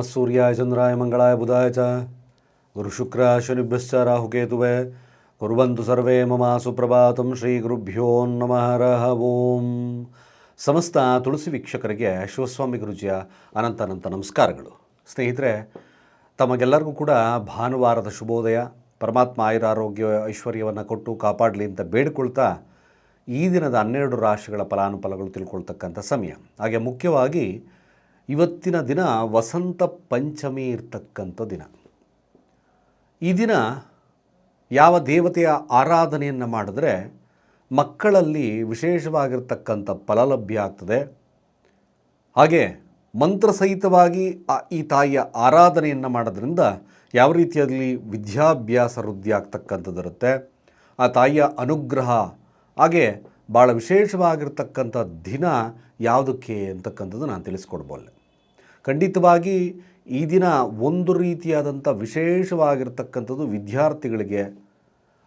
ನಮಃ ಸೂರ್ಯಾಯ ಚಂದ್ರಾಯ ಮಂಗಳಾಯ ಬುಧಾಯ ಚ ಗುರುಶುಕ್ರ ಶನಿಭ್ಯಶ್ಚ ರಾಹುಕೇತುವೆ ಕುರುವಂತು ಸರ್ವೇ ಮಮ ಸುಪ್ರಭಾತಂ ಶ್ರೀ ಗುರುಭ್ಯೋ ನಮಃ ರಹ ಓಂ ಸಮಸ್ತ ತುಳಸಿ ವೀಕ್ಷಕರಿಗೆ ಶಿವಸ್ವಾಮಿ ಗುರುಜಿಯ ಅನಂತ ಅನಂತ ನಮಸ್ಕಾರಗಳು. ಸ್ನೇಹಿತರೆ, ತಮಗೆಲ್ಲರಿಗೂ ಕೂಡ ಭಾನುವಾರದ ಶುಭೋದಯ. ಪರಮಾತ್ಮ ಆಯುರಾರೋಗ್ಯ ಐಶ್ವರ್ಯವನ್ನು ಕೊಟ್ಟು ಕಾಪಾಡಲಿ ಅಂತ ಬೇಡಿಕೊಳ್ತಾ ಈ ದಿನದ ಹನ್ನೆರಡು ರಾಶಿಗಳ ಫಲಾನುಫಲಗಳು ತಿಳ್ಕೊಳ್ತಕ್ಕಂಥ ಸಮಯ. ಹಾಗೆ ಮುಖ್ಯವಾಗಿ ಇವತ್ತಿನ ದಿನ ವಸಂತ ಪಂಚಮಿ ಇರ್ತಕ್ಕಂಥ ದಿನ. ಈ ದಿನ ಯಾವ ದೇವತೆಯ ಆರಾಧನೆಯನ್ನು ಮಾಡಿದ್ರೆ ಮಕ್ಕಳಲ್ಲಿ ವಿಶೇಷವಾಗಿರ್ತಕ್ಕಂಥ ಫಲ ಲಭ್ಯ ಆಗ್ತದೆ. ಹಾಗೆ ಮಂತ್ರಸಹಿತವಾಗಿ ಈ ತಾಯಿಯ ಆರಾಧನೆಯನ್ನು ಮಾಡೋದ್ರಿಂದ ಯಾವ ರೀತಿಯಲ್ಲಿ ವಿದ್ಯಾಭ್ಯಾಸ ವೃದ್ಧಿ ಆಗ್ತಕ್ಕಂಥದ್ದಿರುತ್ತೆ ಆ ತಾಯಿಯ ಅನುಗ್ರಹ, ಹಾಗೆ ಭಾಳ ವಿಶೇಷವಾಗಿರ್ತಕ್ಕಂಥ ದಿನ ಯಾವುದಕ್ಕೆ ಅಂತಕ್ಕಂಥದ್ದು ನಾನು ತಿಳಿಸ್ಕೊಡ್ಬಲ್ಲೆ. ಖಂಡಿತವಾಗಿ ಈ ದಿನ ಒಂದು ರೀತಿಯಾದಂಥ ವಿಶೇಷವಾಗಿರ್ತಕ್ಕಂಥದ್ದು ವಿದ್ಯಾರ್ಥಿಗಳಿಗೆ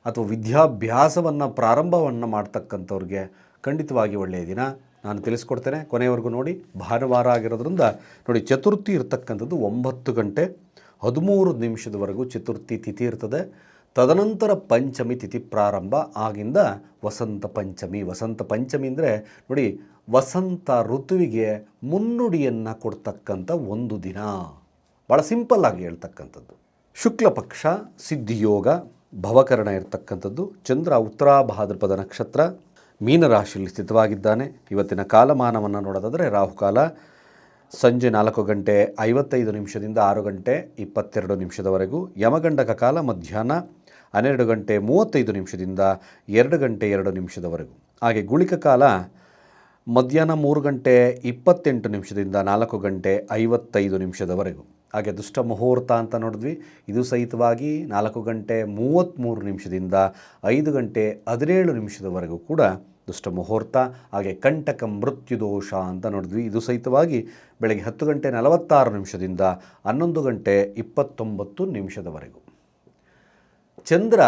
ಅಥವಾ ವಿದ್ಯಾಭ್ಯಾಸವನ್ನು ಪ್ರಾರಂಭವನ್ನು ಮಾಡ್ತಕ್ಕಂಥವ್ರಿಗೆ ಖಂಡಿತವಾಗಿ ಒಳ್ಳೆಯ ದಿನ. ನಾನು ತಿಳಿಸ್ಕೊಡ್ತೇನೆ. ಕೊನೆಯವರೆಗೂ ನೋಡಿ, ಭಾನುವಾರ ಆಗಿರೋದ್ರಿಂದ ನೋಡಿ, ಚತುರ್ಥಿ ಇರ್ತಕ್ಕಂಥದ್ದು ಒಂಬತ್ತು ಗಂಟೆ ಹದಿಮೂರು ನಿಮಿಷದವರೆಗೂ ಚತುರ್ಥಿ ತಿಥಿ ಇರ್ತದೆ. ತದನಂತರ ಪಂಚಮಿ ತಿಥಿ ಪ್ರಾರಂಭ, ಆಗಿಂದ ವಸಂತ ಪಂಚಮಿ. ವಸಂತ ಪಂಚಮಿ ಅಂದರೆ ನೋಡಿ ವಸಂತ ಋತುವಿಗೆ ಮುನ್ನುಡಿಯನ್ನು ಕೊಡ್ತಕ್ಕಂಥ ಒಂದು ದಿನ. ಭಾಳ ಸಿಂಪಲ್ ಆಗಿ ಹೇಳ್ತಕ್ಕಂಥದ್ದು. ಶುಕ್ಲ ಪಕ್ಷ ಸಿದ್ಧಿಯೋಗ ಭವಕರಣ ಇರತಕ್ಕಂಥದ್ದು. ಚಂದ್ರ ಉತ್ತರಾಭಾದ್ರಪದ ನಕ್ಷತ್ರ ಮೀನರಾಶಿಯಲ್ಲಿ ಸ್ಥಿತವಾಗಿದ್ದಾನೆ. ಇವತ್ತಿನ ಕಾಲಮಾನವನ್ನು ನೋಡೋದಾದರೆ ರಾಹುಕಾಲ, ಸಂಜೆ ನಾಲ್ಕು ಗಂಟೆ ಐವತ್ತೈದು ನಿಮಿಷದಿಂದ ಆರು ಗಂಟೆ ಇಪ್ಪತ್ತೆರಡು ನಿಮಿಷದವರೆಗೂ. ಯಮಗಂಡಕ ಕಾಲ ಮಧ್ಯಾಹ್ನ ಹನ್ನೆರಡು ಗಂಟೆ ಮೂವತ್ತೈದು ನಿಮಿಷದಿಂದ ಎರಡು ಗಂಟೆ ಎರಡು ನಿಮಿಷದವರೆಗೂ. ಹಾಗೆ ಗುಳಿಕ ಕಾಲ ಮಧ್ಯಾಹ್ನ ಮೂರು ಗಂಟೆ ಇಪ್ಪತ್ತೆಂಟು ನಿಮಿಷದಿಂದ ನಾಲ್ಕು ಗಂಟೆ ಐವತ್ತೈದು ನಿಮಿಷದವರೆಗೂ. ಹಾಗೆ ದುಷ್ಟ ಮುಹೂರ್ತ ಅಂತ ನೋಡಿದ್ವಿ. ಇದು ಸಹಿತವಾಗಿ ನಾಲ್ಕು ಗಂಟೆ ಮೂವತ್ತ್ಮೂರು ನಿಮಿಷದಿಂದ ಐದು ಗಂಟೆ ಹದಿನೇಳು ನಿಮಿಷದವರೆಗೂ ಕೂಡ ದುಷ್ಟ ಮುಹೂರ್ತ, ಹಾಗೆ ಕಂಟಕ ಮೃತ್ಯುದೋಷ ಅಂತ ನೋಡಿದ್ವಿ. ಇದು ಸಹಿತವಾಗಿ ಬೆಳಗ್ಗೆ ಹತ್ತು ಗಂಟೆ ನಲವತ್ತಾರು ನಿಮಿಷದಿಂದ ಹನ್ನೊಂದು ಗಂಟೆ ಇಪ್ಪತ್ತೊಂಬತ್ತು ನಿಮಿಷದವರೆಗೂ. ಚಂದ್ರ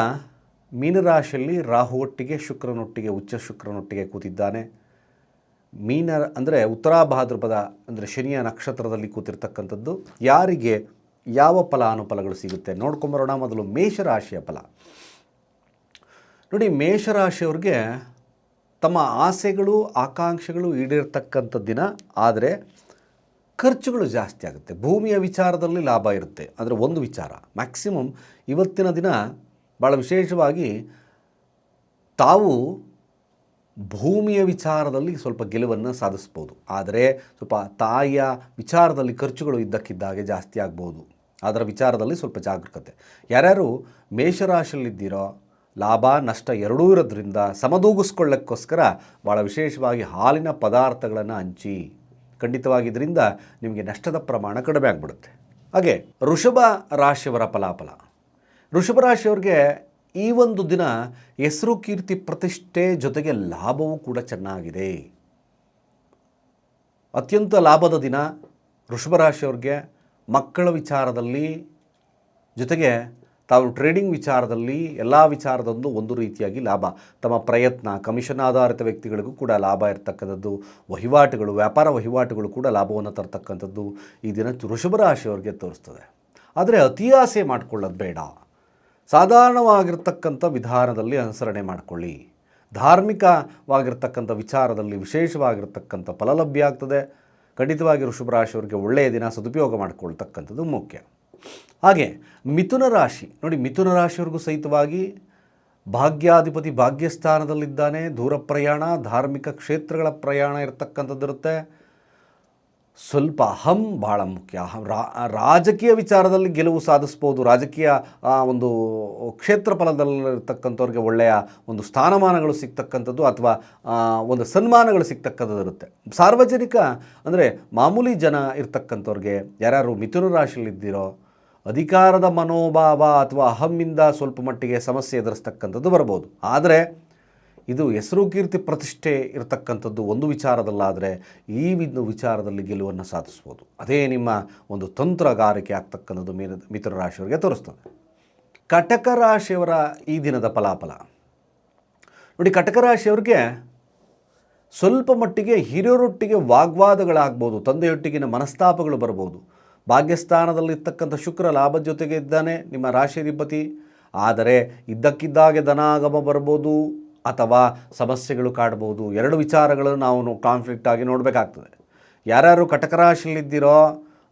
ಮೀನರಾಶಿಯಲ್ಲಿ ರಾಹುವೊಟ್ಟಿಗೆ ಶುಕ್ರನೊಟ್ಟಿಗೆ, ಉಚ್ಚ ಶುಕ್ರನೊಟ್ಟಿಗೆ ಕೂತಿದ್ದಾನೆ. ಮೀನ ಅಂದರೆ ಉತ್ತರಾ ಭಾದ್ರಪದ ಅಂದರೆ ಶನಿಯ ನಕ್ಷತ್ರದಲ್ಲಿ ಕೂತಿರ್ತಕ್ಕಂಥದ್ದು, ಯಾರಿಗೆ ಯಾವ ಫಲಾನುಫಲಗಳು ಸಿಗುತ್ತೆ ನೋಡ್ಕೊಂಬರೋಣ. ಮೊದಲು ಮೇಷರಾಶಿಯ ಫಲ. ನೋಡಿ, ಮೇಷರಾಶಿಯವ್ರಿಗೆ ತಮ್ಮ ಆಸೆಗಳು, ಆಕಾಂಕ್ಷೆಗಳು ಈಡೇರ್ತಕ್ಕಂಥ ದಿನ ಆದರೆ ಖರ್ಚುಗಳು ಜಾಸ್ತಿ ಆಗುತ್ತೆ. ಭೂಮಿಯ ವಿಚಾರದಲ್ಲಿ ಲಾಭ ಇರುತ್ತೆ. ಅಂದರೆ ಒಂದು ವಿಚಾರ ಮ್ಯಾಕ್ಸಿಮಮ್ ಇವತ್ತಿನ ದಿನ ಭಾಳ ವಿಶೇಷವಾಗಿ ತಾವು ಭೂಮಿಯ ವಿಚಾರದಲ್ಲಿ ಸ್ವಲ್ಪ ಗೆಲುವನ್ನು ಸಾಧಿಸ್ಬೋದು. ಆದರೆ ಸ್ವಲ್ಪ ತಾಯಿಯ ವಿಚಾರದಲ್ಲಿ ಖರ್ಚುಗಳು ಇದ್ದಕ್ಕಿದ್ದಾಗೆ ಜಾಸ್ತಿ ಆಗ್ಬೋದು. ಅದರ ವಿಚಾರದಲ್ಲಿ ಸ್ವಲ್ಪ ಜಾಗರೂಕತೆ ಯಾರ್ಯಾರು ಮೇಷರಾಶಿಯಲ್ಲಿದ್ದೀರೋ, ಲಾಭ, ನಷ್ಟ ಎರಡೂ ಇರೋದ್ರಿಂದ ಸಮದೂಗಿಸ್ಕೊಳ್ಳೋಕ್ಕೋಸ್ಕರ ಭಾಳ ವಿಶೇಷವಾಗಿ ಹಾಲಿನ ಪದಾರ್ಥಗಳನ್ನು ಹಂಚಿ ಖಂಡಿತವಾಗಿದ್ದರಿಂದ ನಿಮಗೆ ನಷ್ಟದ ಪ್ರಮಾಣ ಕಡಿಮೆ ಆಗಿಬಿಡುತ್ತೆ. ಹಾಗೆ ವೃಷಭ ರಾಶಿಯವರ ಫಲಾಫಲ. ವೃಷಭ ರಾಶಿಯವ್ರಿಗೆ ಈ ಒಂದು ದಿನ ಹೆಸರು ಕೀರ್ತಿ ಪ್ರತಿಷ್ಠೆ ಜೊತೆಗೆ ಲಾಭವೂ ಕೂಡ ಚೆನ್ನಾಗಿದೆ. ಅತ್ಯಂತ ಲಾಭದ ದಿನ ವೃಷಭ ರಾಶಿಯವ್ರಿಗೆ ಮಕ್ಕಳ ವಿಚಾರದಲ್ಲಿ ಜೊತೆಗೆ ತಾವು ಟ್ರೇಡಿಂಗ್ ವಿಚಾರದಲ್ಲಿ ಎಲ್ಲ ವಿಚಾರದಂದು ಒಂದು ರೀತಿಯಾಗಿ ಲಾಭ. ತಮ್ಮ ಪ್ರಯತ್ನ ಕಮಿಷನ್ ಆಧಾರಿತ ವ್ಯಕ್ತಿಗಳಿಗೂ ಕೂಡ ಲಾಭ ಇರತಕ್ಕಂಥದ್ದು. ವಹಿವಾಟುಗಳು, ವ್ಯಾಪಾರ ವಹಿವಾಟುಗಳು ಕೂಡ ಲಾಭವನ್ನು ತರ್ತಕ್ಕಂಥದ್ದು ಈ ದಿನ ವೃಷಭ ರಾಶಿಯವರಿಗೆ ತೋರಿಸ್ತದೆ. ಆದರೆ ಅತಿ ಆಸೆ ಮಾಡ್ಕೊಳ್ಳೋದು ಬೇಡ. ಸಾಧಾರಣವಾಗಿರ್ತಕ್ಕಂಥ ವಿಧಾನದಲ್ಲಿ ಅನುಸರಣೆ ಮಾಡಿಕೊಳ್ಳಿ. ಧಾರ್ಮಿಕವಾಗಿರ್ತಕ್ಕಂಥ ವಿಚಾರದಲ್ಲಿ ವಿಶೇಷವಾಗಿರ್ತಕ್ಕಂಥ ಫಲ ಲಭ್ಯ ಆಗ್ತದೆ. ಖಂಡಿತವಾಗಿ ವೃಷಭ ರಾಶಿಯವರಿಗೆ ಒಳ್ಳೆಯ ದಿನ ಸದುಪಯೋಗ ಮಾಡಿಕೊಳ್ತಕ್ಕಂಥದ್ದು ಮುಖ್ಯ. ಹಾಗೆ ಮಿಥುನ ರಾಶಿ, ನೋಡಿ ಮಿಥುನ ರಾಶಿಯವ್ರಿಗೂ ಸಹಿತವಾಗಿ ಭಾಗ್ಯಾಧಿಪತಿ ಭಾಗ್ಯಸ್ಥಾನದಲ್ಲಿದ್ದಾನೆ. ದೂರ ಪ್ರಯಾಣ, ಧಾರ್ಮಿಕ ಕ್ಷೇತ್ರಗಳ ಪ್ರಯಾಣ ಇರತಕ್ಕಂಥದ್ದಿರುತ್ತೆ. ಸ್ವಲ್ಪ ಅಹಂ ಭಾಳ ಮುಖ್ಯ. ಅಹಂ ರಾಜಕೀಯ ವಿಚಾರದಲ್ಲಿ ಗೆಲುವು ಸಾಧಿಸ್ಬೋದು, ರಾಜಕೀಯ ಒಂದು ಕ್ಷೇತ್ರ ಫಲದಲ್ಲಿರ್ತಕ್ಕಂಥವ್ರಿಗೆ ಒಳ್ಳೆಯ ಒಂದು ಸ್ಥಾನಮಾನಗಳು ಸಿಗ್ತಕ್ಕಂಥದ್ದು ಅಥವಾ ಒಂದು ಸನ್ಮಾನಗಳು ಸಿಗ್ತಕ್ಕಂಥದ್ದು ಇರುತ್ತೆ. ಸಾರ್ವಜನಿಕ ಅಂದರೆ ಮಾಮೂಲಿ ಜನ ಇರ್ತಕ್ಕಂಥವ್ರಿಗೆ ಯಾರ್ಯಾರು ಮಿಥುನ ರಾಶಿಯಲ್ಲಿದ್ದೀರೋ ಅಧಿಕಾರದ ಮನೋಭಾವ ಅಥವಾ ಅಹಮ್ಮಿಂದ ಸ್ವಲ್ಪ ಮಟ್ಟಿಗೆ ಸಮಸ್ಯೆ ಎದುರಿಸ್ತಕ್ಕಂಥದ್ದು ಬರ್ಬೋದು. ಆದರೆ ಇದು ಹೆಸರು ಕೀರ್ತಿ ಪ್ರತಿಷ್ಠೆ ಇರತಕ್ಕಂಥದ್ದು ಒಂದು ವಿಚಾರದಲ್ಲಾದರೆ ಈ ಒಂದು ವಿಚಾರದಲ್ಲಿ ಗೆಲುವನ್ನು ಸಾಧಿಸ್ಬೋದು. ಅದೇ ನಿಮ್ಮ ಒಂದು ತಂತ್ರಗಾರಿಕೆ ಆಗ್ತಕ್ಕಂಥದ್ದು ಮೀನ ಮಿತ್ರ ರಾಶಿಯವರಿಗೆ ತೋರಿಸ್ತದೆ. ಕಟಕ ರಾಶಿಯವರ ಈ ದಿನದ ಫಲಾಫಲ. ನೋಡಿ, ಕಟಕ ರಾಶಿಯವ್ರಿಗೆ ಸ್ವಲ್ಪ ಮಟ್ಟಿಗೆ ಹಿರಿಯರೊಟ್ಟಿಗೆ ವಾಗ್ವಾದಗಳಾಗ್ಬೋದು, ತಂದೆಯೊಟ್ಟಿಗಿನ ಮನಸ್ತಾಪಗಳು ಬರ್ಬೋದು. ಭಾಗ್ಯಸ್ಥಾನದಲ್ಲಿರ್ತಕ್ಕಂಥ ಶುಕ್ರ ಲಾಭದ ಜೊತೆಗೆ ಇದ್ದಾನೆ ನಿಮ್ಮ ರಾಶಿಧಿಪತಿ ಆದರೆ ಇದ್ದಕ್ಕಿದ್ದಾಗೆ ಧನಾಗಮ ಬರ್ಬೋದು ಅಥವಾ ಸಮಸ್ಯೆಗಳು ಕಾಡ್ಬೋದು, ಎರಡು ವಿಚಾರಗಳನ್ನು ನಾವು ಕಾನ್ಫ್ಲಿಕ್ಟ್ ಆಗಿ ನೋಡಬೇಕಾಗ್ತದೆ. ಯಾರ್ಯಾರು ಕಟಕರಾಶಿಯಲ್ಲಿದ್ದೀರೋ,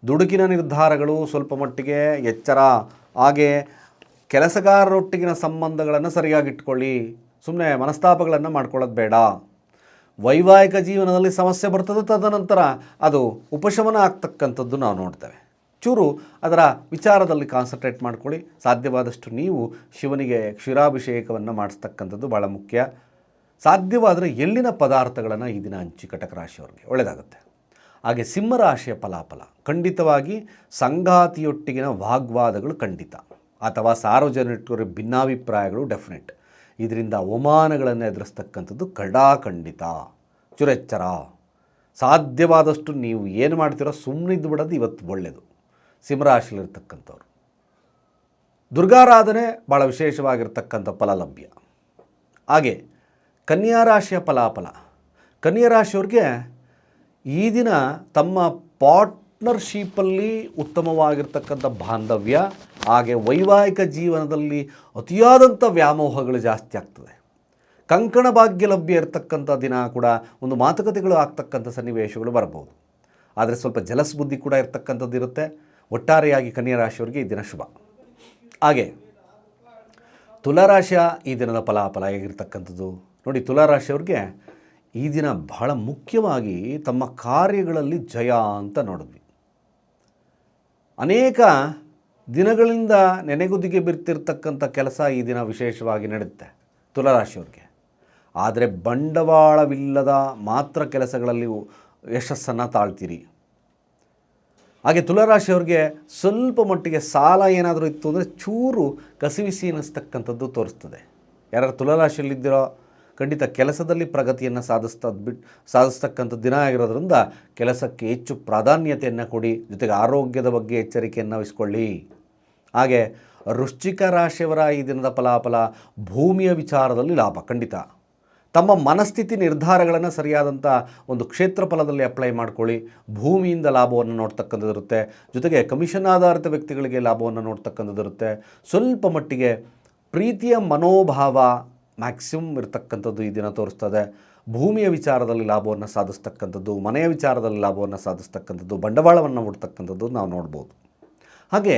ದುಡುಕಿನ ನಿರ್ಧಾರಗಳು ಸ್ವಲ್ಪ ಮಟ್ಟಿಗೆ ಎಚ್ಚರ ಹಾಗೆ ಕೆಲಸಗಾರರೊಟ್ಟಿಗಿನ ಸಂಬಂಧಗಳನ್ನು ಸರಿಯಾಗಿಟ್ಕೊಳ್ಳಿ ಸುಮ್ಮನೆ ಮನಸ್ತಾಪಗಳನ್ನು ಮಾಡ್ಕೊಳ್ಳೋದು ಬೇಡ. ವೈವಾಹಿಕ ಜೀವನದಲ್ಲಿ ಸಮಸ್ಯೆ ಬರ್ತದೆ ತದನಂತರ ಅದು ಉಪಶಮನ ಆಗ್ತಕ್ಕಂಥದ್ದು ನಾವು ನೋಡ್ತೇವೆ. ಚೂರು ಅದರ ವಿಚಾರದಲ್ಲಿ ಕಾನ್ಸಂಟ್ರೇಟ್ ಮಾಡ್ಕೊಳ್ಳಿ. ಸಾಧ್ಯವಾದಷ್ಟು ನೀವು ಶಿವನಿಗೆ ಕ್ಷೀರಾಭಿಷೇಕವನ್ನು ಮಾಡಿಸ್ತಕ್ಕಂಥದ್ದು ಭಾಳ ಮುಖ್ಯ. ಸಾಧ್ಯವಾದರೆ ಎಳ್ಳಿನ ಪದಾರ್ಥಗಳನ್ನು ಈ ದಿನ ಹಂಚಿ ಕಟಕ ರಾಶಿಯವರಿಗೆ? ಒಳ್ಳೆಯದಾಗುತ್ತೆ ಹಾಗೆ ಸಿಂಹರಾಶಿಯ ಫಲಾಫಲ. ಖಂಡಿತವಾಗಿ ಸಂಗಾತಿಯೊಟ್ಟಿಗಿನ ವಾಗ್ವಾದಗಳು ಖಂಡಿತ. ಅಥವಾ ಸಾರ್ವಜನಿಕರ ಭಿನ್ನಾಭಿಪ್ರಾಯಗಳು ಡೆಫಿನೆಟ್ ಇದರಿಂದ ಅವಮಾನಗಳನ್ನು ಎದುರಿಸ್ತಕ್ಕಂಥದ್ದು ಖಂಡಿತ. ಚುರೆಚ್ಚರ. ಸಾಧ್ಯವಾದಷ್ಟು ನೀವು ಏನು ಮಾಡ್ತೀರೋ ಸುಮ್ಮನಿದ್ದು ಬಿಡೋದು ಇವತ್ತು ಒಳ್ಳೆಯದು ಸಿಂಹರಾಶಿಯಲ್ಲಿರ್ತಕ್ಕಂಥವ್ರು. ದುರ್ಗಾರಾಧನೆ ಭಾಳ ವಿಶೇಷವಾಗಿರ್ತಕ್ಕಂಥ ಫಲ ಲಭ್ಯ ಹಾಗೆ ಕನ್ಯಾ ರಾಶಿಯ ಫಲಾಫಲ. ಕನ್ಯಾ ರಾಶಿಯವ್ರಿಗೆ ಈ ದಿನ ತಮ್ಮ ಪಾರ್ಟ್ನರ್ಶಿಪ್ಪಲ್ಲಿ ಉತ್ತಮವಾಗಿರ್ತಕ್ಕಂಥ ಬಾಂಧವ್ಯ, ಹಾಗೆ ವೈವಾಹಿಕ ಜೀವನದಲ್ಲಿ ಅತಿಯಾದಂಥ ವ್ಯಾಮೋಹಗಳು ಜಾಸ್ತಿ ಆಗ್ತದೆ. ಕಂಕಣ ಭಾಗ್ಯ ಲಭ್ಯ ಇರತಕ್ಕಂಥ ದಿನ ಕೂಡ ಒಂದು ಮಾತುಕತೆಗಳು ಆಗ್ತಕ್ಕಂಥ ಸನ್ನಿವೇಶಗಳು ಬರ್ಬೋದು. ಆದರೆ ಸ್ವಲ್ಪ ಜಲಸ್ ಬುದ್ಧಿ ಕೂಡ ಇರ್ತಕ್ಕಂಥದ್ದು ಇರುತ್ತೆ ಒಟ್ಟಾರೆಯಾಗಿ ಕನ್ಯಾ ರಾಶಿಯವರಿಗೆ ಈ ದಿನ ಶುಭ. ಹಾಗೆ ತುಲಾರಾಶಿಯ ಈ ದಿನದ ಫಲಾಫಲ ಹೇಗಿರ್ತಕ್ಕಂಥದ್ದು? ನೋಡಿ, ತುಲಾರಾಶಿಯವ್ರಿಗೆ ಈ ದಿನ ಬಹಳ ಮುಖ್ಯವಾಗಿ ತಮ್ಮ ಕಾರ್ಯಗಳಲ್ಲಿ ಜಯ ಅಂತ ನೋಡಿದ್ವಿ. ಅನೇಕ ದಿನಗಳಿಂದ ನೆನೆಗುದಿಗೆ ಬಿರ್ತಿರ್ತಕ್ಕಂಥ ಕೆಲಸ ಈ ದಿನ ವಿಶೇಷವಾಗಿ ನಡೆಯುತ್ತೆ ತುಲಾರಾಶಿಯವ್ರಿಗೆ. ಆದರೆ ಬಂಡವಾಳವಿಲ್ಲದ ಮಾತ್ರ ಕೆಲಸಗಳಲ್ಲಿ ಯಶಸ್ಸನ್ನು ತಾಳ್ತೀರಿ. ಹಾಗೆ ತುಲಾರಾಶಿಯವ್ರಿಗೆ ಸ್ವಲ್ಪ ಮಟ್ಟಿಗೆ ಸಾಲ ಏನಾದರೂ ಇತ್ತು ಅಂದರೆ ಚೂರು ಕಸಿವಿಸಿ ಅನ್ನಿಸ್ತಕ್ಕಂಥದ್ದು ತೋರಿಸ್ತದೆ. ಯಾರು ತುಲಾರಾಶಿಯಲ್ಲಿದ್ದೀರೋ ಖಂಡಿತ ಕೆಲಸದಲ್ಲಿ ಪ್ರಗತಿಯನ್ನು ಸಾಧಿಸ್ತಾ ಬಿಟ್ಟು ಸಾಧಿಸ್ತಕ್ಕಂಥ ದಿನ ಆಗಿರೋದ್ರಿಂದ ಕೆಲಸಕ್ಕೆ ಹೆಚ್ಚು ಪ್ರಾಧಾನ್ಯತೆಯನ್ನು ಕೊಡಿ, ಜೊತೆಗೆ ಆರೋಗ್ಯದ ಬಗ್ಗೆ ಎಚ್ಚರಿಕೆಯನ್ನು ವಹಿಸ್ಕೊಳ್ಳಿ. ಹಾಗೆ ವೃಶ್ಚಿಕ ರಾಶಿಯವರ ಈ ದಿನದ ಫಲಾಫಲ ಭೂಮಿಯ ವಿಚಾರದಲ್ಲಿ ಲಾಭ ಖಂಡಿತ. ತಮ್ಮ ಮನಸ್ಥಿತಿ ನಿರ್ಧಾರಗಳನ್ನು ಸರಿಯಾದಂಥ ಒಂದು ಕ್ಷೇತ್ರ ಫಲದಲ್ಲಿ ಅಪ್ಲೈ ಮಾಡ್ಕೊಳ್ಳಿ. ಭೂಮಿಯಿಂದ ಲಾಭವನ್ನು ನೋಡ್ತಕ್ಕಂಥದ್ದು ಇರುತ್ತೆ. ಜೊತೆಗೆ ಕಮಿಷನ್ ಆಧಾರಿತ ವ್ಯಕ್ತಿಗಳಿಗೆ ಲಾಭವನ್ನು ನೋಡ್ತಕ್ಕಂಥದ್ದು ಇರುತ್ತೆ. ಸ್ವಲ್ಪ ಮಟ್ಟಿಗೆ ಪ್ರೀತಿಯ ಮನೋಭಾವ ಮ್ಯಾಕ್ಸಿಮಮ್ ಇರತಕ್ಕಂಥದ್ದು ಈ ದಿನ ತೋರಿಸ್ತದೆ. ಭೂಮಿಯ ವಿಚಾರದಲ್ಲಿ ಲಾಭವನ್ನು ಸಾಧಿಸ್ತಕ್ಕಂಥದ್ದು, ಮನೆಯ ವಿಚಾರದಲ್ಲಿ ಲಾಭವನ್ನು ಸಾಧಿಸ್ತಕ್ಕಂಥದ್ದು, ಬಂಡವಾಳವನ್ನು ಹೂಡ್ತಕ್ಕಂಥದ್ದು ನಾವು ನೋಡ್ಬೋದು. ಹಾಗೆ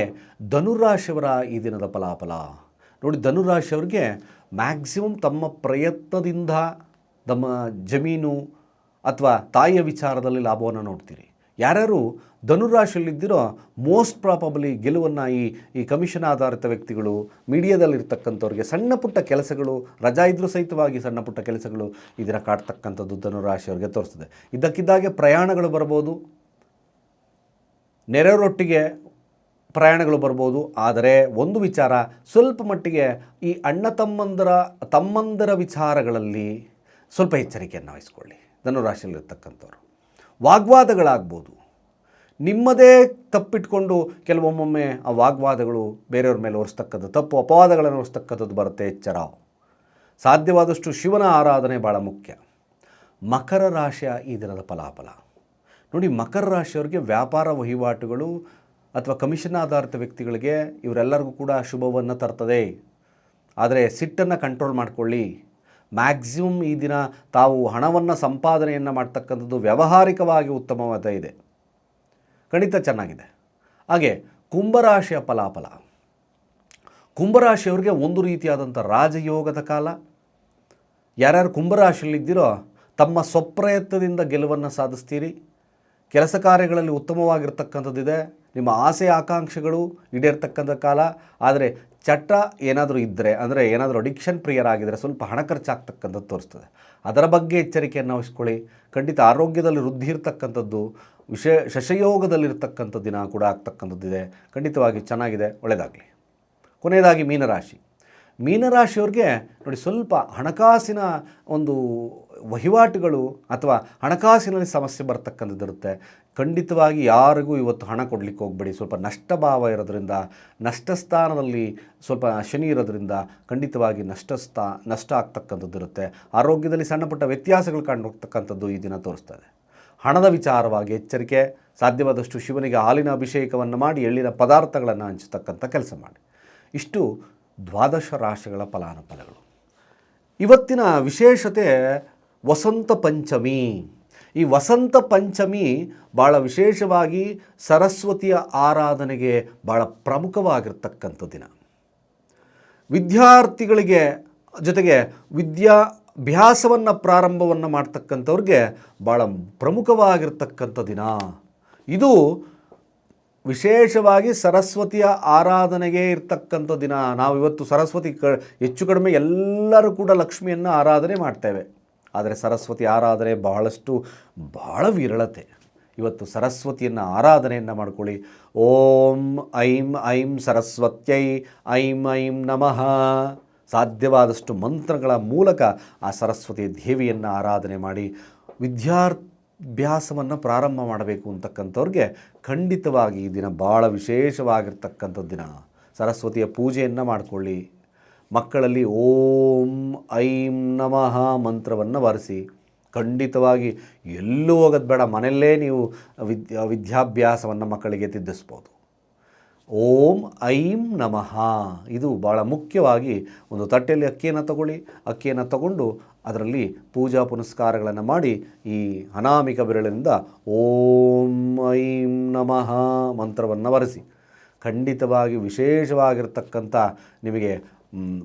ಧನುರಾಶಿಯವರ ಈ ದಿನದ ಫಲಾಫಲ. ನೋಡಿ, ಧನುರಾಶಿಯವ್ರಿಗೆ ಮ್ಯಾಕ್ಸಿಮಮ್ ತಮ್ಮ ಪ್ರಯತ್ನದಿಂದ ತಮ್ಮ ಜಮೀನು ಅಥವಾ ತಾಯಿಯ ವಿಚಾರದಲ್ಲಿ ಲಾಭವನ್ನು ನೋಡ್ತೀರಿ. ಯಾರ್ಯಾರು ಧನುರಾಶಿಯಲ್ಲಿದ್ದಿರೋ ಮೋಸ್ಟ್ ಪ್ರಾಪಬಲಿ ಗೆಲುವನ್ನು ಈ ಈ ಕಮಿಷನ್ ಆಧಾರಿತ ವ್ಯಕ್ತಿಗಳು, ಮೀಡಿಯಾದಲ್ಲಿರ್ತಕ್ಕಂಥವ್ರಿಗೆ ಸಣ್ಣ ಪುಟ್ಟ ಕೆಲಸಗಳು, ರಜಾ ಇದ್ರೂ ಸಹಿತವಾಗಿ ಸಣ್ಣ ಪುಟ್ಟ ಕೆಲಸಗಳು ಇದರ ಕಾಡ್ತಕ್ಕಂಥದ್ದು ಧನುರಾಶಿಯವ್ರಿಗೆ ತೋರಿಸ್ತದೆ. ಇದ್ದಕ್ಕಿದ್ದಾಗೆ ಪ್ರಯಾಣಗಳು ಬರ್ಬೋದು. ನೆರೆಯವರೊಟ್ಟಿಗೆ ಪ್ರಯಾಣಗಳು ಬರ್ಬೋದು. ಆದರೆ ಒಂದು ವಿಚಾರ, ಸ್ವಲ್ಪ ಮಟ್ಟಿಗೆ ಈ ಅಣ್ಣ ತಮ್ಮಂದರ ತಮ್ಮಂದರ ವಿಚಾರಗಳಲ್ಲಿ ಸ್ವಲ್ಪ ಎಚ್ಚರಿಕೆಯನ್ನು ವಹಿಸ್ಕೊಳ್ಳಿ. ಧನುರಾಶಿಯಲ್ಲಿರ್ತಕ್ಕಂಥವ್ರು. ವಾಗ್ವಾದಗಳಾಗ್ಬೋದು. ನಿಮ್ಮದೇ ತಪ್ಪಿಟ್ಕೊಂಡು ಕೆಲವೊಮ್ಮೊಮ್ಮೆ ಆ ವಾಗ್ವಾದಗಳು ಬೇರೆಯವ್ರ ಮೇಲೆ ಹೊರಿಸ್ತಕ್ಕಂಥದ್ದು ತಪ್ಪು, ಅಪವಾದಗಳನ್ನು ಹೊರಿಸ್ತಕ್ಕಂಥದ್ದು ಬರುತ್ತೆ ಎಚ್ಚರ. ಸಾಧ್ಯವಾದಷ್ಟು ಶಿವನ ಆರಾಧನೆ ಭಾಳ ಮುಖ್ಯ. ಮಕರ ರಾಶಿಯ ಈ ದಿನದ ಫಲಾಫಲ. ನೋಡಿ ಮಕರ ರಾಶಿಯವ್ರಿಗೆ ವ್ಯಾಪಾರ ವಹಿವಾಟುಗಳು ಅಥವಾ ಕಮಿಷನ್ ಆಧಾರಿತ ವ್ಯಕ್ತಿಗಳಿಗೆ ಇವರೆಲ್ಲರಿಗೂ ಕೂಡ ಶುಭವನ್ನು ತರ್ತದೆ. ಆದರೆ ಸಿಟ್ಟನ್ನು ಕಂಟ್ರೋಲ್ ಮಾಡಿಕೊಳ್ಳಿ. ಮ್ಯಾಕ್ಸಿಮಮ್ ಈ ದಿನ ತಾವು ಹಣವನ್ನು ಸಂಪಾದನೆಯನ್ನು ಮಾಡ್ತಕ್ಕಂಥದ್ದು ವ್ಯಾವಹಾರಿಕವಾಗಿ ಉತ್ತಮವಾದ ಇದೆ. ಖಂಡಿತ ಚೆನ್ನಾಗಿದೆ. ಹಾಗೆ ಕುಂಭರಾಶಿಯ ಫಲಾಫಲ. ಕುಂಭರಾಶಿಯವರಿಗೆ ಒಂದು ರೀತಿಯಾದಂಥ ರಾಜಯೋಗದ ಕಾಲ. ಯಾರ್ಯಾರು ಕುಂಭರಾಶಿಯಲ್ಲಿದ್ದೀರೋ ತಮ್ಮ ಸ್ವಪ್ರಯತ್ನದಿಂದ ಗೆಲುವನ್ನು ಸಾಧಿಸ್ತೀರಿ. ಕೆಲಸ ಕಾರ್ಯಗಳಲ್ಲಿ ಉತ್ತಮವಾಗಿರ್ತಕ್ಕಂಥದ್ದಿದೆ. ನಿಮ್ಮ ಆಸೆ, ಆಕಾಂಕ್ಷೆಗಳು ಈಡೇರ್ತಕ್ಕಂಥ ಕಾಲ. ಆದರೆ ಚಟ ಏನಾದರೂ ಇದ್ದರೆ ಅಂದರೆ ಏನಾದರೂ ಅಡಿಕ್ಷನ್ ಪ್ರಿಯರಾಗಿದ್ದರೆ ಸ್ವಲ್ಪ ಹಣ ಖರ್ಚಾಗ್ತಕ್ಕಂಥದ್ದು ತೋರಿಸ್ತದೆ. ಅದರ ಬಗ್ಗೆ ಎಚ್ಚರಿಕೆಯನ್ನು ವಹಿಸ್ಕೊಳ್ಳಿ. ಖಂಡಿತ ಆರೋಗ್ಯದಲ್ಲಿ ವೃದ್ಧಿ ಇರತಕ್ಕಂಥದ್ದು, ವಿಷ, ಶಶಯೋಗದಲ್ಲಿರ್ತಕ್ಕಂಥ ದಿನ ಕೂಡ ಆಗ್ತಕ್ಕಂಥದ್ದಿದೆ. ಖಂಡಿತವಾಗಿ ಚೆನ್ನಾಗಿದೆ ಒಳ್ಳೆಯದಾಗಲಿ ಕೊನೆಯದಾಗಿ ಮೀನರಾಶಿ. ಮೀನರಾಶಿಯವ್ರಿಗೆ ನೋಡಿ ಸ್ವಲ್ಪ ಹಣಕಾಸಿನ ಒಂದು ವಹಿವಾಟುಗಳು ಅಥವಾ ಹಣಕಾಸಿನಲ್ಲಿ ಸಮಸ್ಯೆ ಬರ್ತಕ್ಕಂಥದ್ದು ಇರುತ್ತೆ ಖಂಡಿತವಾಗಿ ಯಾರಿಗೂ ಇವತ್ತು ಹಣ ಕೊಡಲಿಕ್ಕೆ ಹೋಗಬೇಡಿ. ಸ್ವಲ್ಪ ನಷ್ಟ ಭಾವ ಇರೋದ್ರಿಂದ ನಷ್ಟ ಸ್ಥಾನದಲ್ಲಿ ಸ್ವಲ್ಪ ಶನಿ ಇರೋದ್ರಿಂದ ಖಂಡಿತವಾಗಿ ನಷ್ಟ ನಷ್ಟ ಆಗ್ತಕ್ಕಂಥದ್ದು ಇರುತ್ತೆ ಆರೋಗ್ಯದಲ್ಲಿ ಸಣ್ಣಪುಟ್ಟ ವ್ಯತ್ಯಾಸಗಳು ಕಂಡು ಹೋಗ್ತಕ್ಕಂಥದ್ದು ಈ ದಿನ ತೋರಿಸ್ತದೆ. ಹಣದ ವಿಚಾರವಾಗಿ ಎಚ್ಚರಿಕೆ, ಸಾಧ್ಯವಾದಷ್ಟು ಶಿವನಿಗೆ ಹಾಲಿನ ಅಭಿಷೇಕವನ್ನು ಮಾಡಿ, ಎಳ್ಳಿನ ಪದಾರ್ಥಗಳನ್ನು ಹಂಚತಕ್ಕಂಥ ಕೆಲಸ ಮಾಡಿ. ಇಷ್ಟು ದ್ವಾದಶ ರಾಶಿಗಳ ಫಲಾನುಫಲಗಳು ಇವತ್ತಿನ ವಿಶೇಷತೆ ವಸಂತ ಪಂಚಮಿ. ಈ ವಸಂತ ಪಂಚಮಿ ಭಾಳ ವಿಶೇಷವಾಗಿ ಸರಸ್ವತಿಯ ಆರಾಧನೆಗೆ ಭಾಳ ಪ್ರಮುಖವಾಗಿರ್ತಕ್ಕಂಥ ದಿನ. ವಿದ್ಯಾರ್ಥಿಗಳಿಗೆ ಜೊತೆಗೆ ವಿದ್ಯಾಭ್ಯಾಸವನ್ನು ಪ್ರಾರಂಭವನ್ನು ಮಾಡ್ತಕ್ಕಂಥವ್ರಿಗೆ ಭಾಳ ಪ್ರಮುಖವಾಗಿರ್ತಕ್ಕಂಥ ದಿನ. ಇದು ವಿಶೇಷವಾಗಿ ಸರಸ್ವತಿಯ ಆರಾಧನೆಗೆ ಇರ್ತಕ್ಕಂಥ ದಿನ. ನಾವು ಇವತ್ತು ಸರಸ್ವತಿ ಕ ಹೆಚ್ಚು ಕಡಿಮೆ ಎಲ್ಲರೂ ಕೂಡ ಲಕ್ಷ್ಮಿಯನ್ನು ಆರಾಧನೆ ಮಾಡ್ತೇವೆ. ಆದರೆ ಸರಸ್ವತಿ ಆರಾಧನೆ ಬಹಳಷ್ಟು ಬಹಳ ವಿರಳತೆ. ಇವತ್ತು ಸರಸ್ವತಿಯನ್ನು ಆರಾಧನೆಯನ್ನು ಮಾಡ್ಕೊಳ್ಳಿ. ಓಂ ಐಂ ಐಂ ಸರಸ್ವತ್ಯೈ ಐಂ ಐಂ ನಮಃ. ಸಾಧ್ಯವಾದಷ್ಟು ಮಂತ್ರಗಳ ಮೂಲಕ ಆ ಸರಸ್ವತಿ ದೇವಿಯನ್ನು ಆರಾಧನೆ ಮಾಡಿ ವಿದ್ಯಾಭ್ಯಾಸವನ್ನು ಪ್ರಾರಂಭ ಮಾಡಬೇಕು ಅಂತಕ್ಕಂಥವ್ರಿಗೆ ಖಂಡಿತವಾಗಿ ಈ ದಿನ ಭಾಳ ವಿಶೇಷವಾಗಿರ್ತಕ್ಕಂಥ ದಿನ. ಸರಸ್ವತಿಯ ಪೂಜೆಯನ್ನು ಮಾಡಿಕೊಳ್ಳಿ. ಮಕ್ಕಳಲ್ಲಿ ಓಂ ಐಂ ನಮಃ ಮಂತ್ರವನ್ನು ಬಾರಿಸಿ ಖಂಡಿತವಾಗಿ ಎಲ್ಲೂ ಹೋಗೋದು ಬೇಡ, ಮನೆಯಲ್ಲೇ ನೀವು ವಿದ್ಯಾ ವಿದ್ಯಾಭ್ಯಾಸವನ್ನು ಮಕ್ಕಳಿಗೆ ತಿದ್ದಿಸ್ಬೋದು. ಓಂ ಐಂ ನಮಃ. ಇದು ಭಾಳ ಮುಖ್ಯವಾಗಿ ಒಂದು ತಟ್ಟೆಯಲ್ಲಿ ಅಕ್ಕಿಯನ್ನು ತಗೊಳ್ಳಿ, ಅಕ್ಕಿಯನ್ನು ತಗೊಂಡು ಅದರಲ್ಲಿ ಪೂಜಾ ಪುನಸ್ಕಾರಗಳನ್ನು ಮಾಡಿ ಈ ಅನಾಮಿಕ ಬೆರಳಿನಿಂದ ಓಂ ಐಂ ನಮಃ ಮಂತ್ರವನ್ನು ಬರೆಸಿ ಖಂಡಿತವಾಗಿ ವಿಶೇಷವಾಗಿರ್ತಕ್ಕಂಥ ನಿಮಗೆ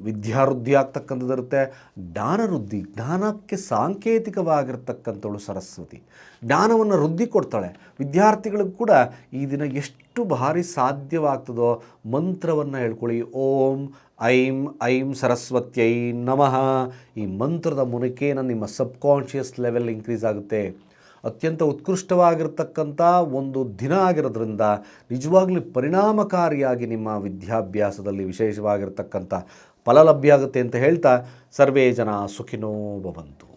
ವಿದ್ಯಾವೃದ್ಧಿ ಆಗ್ತಕ್ಕಂಥದ್ದು ಇರುತ್ತೆ ಜ್ಞಾನವೃದ್ಧಿ, ಜ್ಞಾನಕ್ಕೆ ಸಾಂಕೇತಿಕವಾಗಿರ್ತಕ್ಕಂಥವಳು ಸರಸ್ವತಿ. ಜ್ಞಾನವನ್ನು ವೃದ್ಧಿ ಕೊಡ್ತಾಳೆ. ವಿದ್ಯಾರ್ಥಿಗಳಿಗೂ ಕೂಡ ಈ ದಿನ ಎಷ್ಟು ಭಾರಿ ಸಾಧ್ಯವಾಗ್ತದೋ ಮಂತ್ರವನ್ನು ಹೇಳ್ಕೊಳ್ಳಿ. ಓಂ, ಐಂ ಐಂ, ಸರಸ್ವತ್ಯೈ ನಮಃ. ಈ ಮಂತ್ರದ ಮುನಕೇನ ನಿಮ್ಮ ಸಬ್ಕಾನ್ಷಿಯಸ್ ಲೆವೆಲ್ ಇನ್ಕ್ರೀಸ್ ಆಗುತ್ತೆ. ಅತ್ಯಂತ ಉತ್ಕೃಷ್ಟವಾಗಿರ್ತಕ್ಕಂಥ ಒಂದು ದಿನ ಆಗಿರೋದ್ರಿಂದ ನಿಜವಾಗ್ಲೂ ಪರಿಣಾಮಕಾರಿಯಾಗಿ ನಿಮ್ಮ ವಿದ್ಯಾಭ್ಯಾಸದಲ್ಲಿ ವಿಶೇಷವಾಗಿರ್ತಕ್ಕಂಥ ಫಲ ಲಭ್ಯ ಆಗುತ್ತೆ ಅಂತ ಹೇಳ್ತಾ ಸರ್ವೇ ಜನ ಸುಖಿನೋ ಭವಂತು.